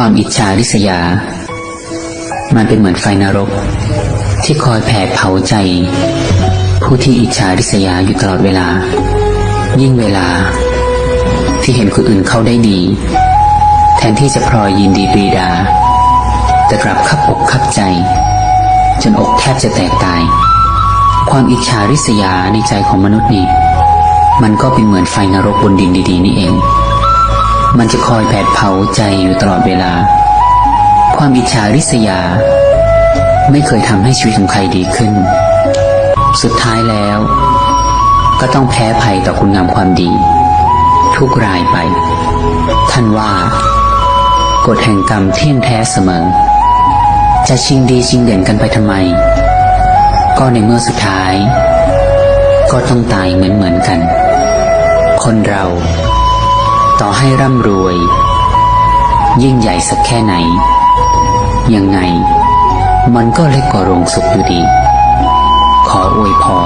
ความอิจฉาริษยา มันเป็นเหมือนไฟนรก ที่คอยแผดเผาใจ ผู้ที่อิจฉาริษยาอยู่ตลอดเวลา ยิ่งเวลา ที่เห็นคนอื่นเขาได้ดี แทนที่จะพลอยยินดีปรีดา แต่กลับคับอกคับใจ จนอกแทบจะแตกตาย ความอิจฉาริษยาในใจของมนุษย์นี่มันก็เป็นเหมือนไฟนรกบนดินดี ๆ นี่เอง มันจะคอยแผดเผาใจอยู่ตลอดเวลา ความอิจฉาริษยา ไม่เคยทำให้ชีวิตของใครดีขึ้น สุดท้ายแล้ว ก็ต้องแพ้ภัยต่อคุณงามความดี ทุกรายไป ท่านว่ากฎแห่งกรรมเที่ยงแท้เสมอ จะชิงดีชิงเด่นกันไปทำไม ก็ในเมื่อสุดท้าย ก็ต้องตายเหมือนเหมือนๆกัน คนเรา ต่อให้ร่ำรวย ยิ่งใหญ่สักแค่ไหน ยังไง มันก็เล็กกว่าโรงสุกอยู่ดี ขออวยพร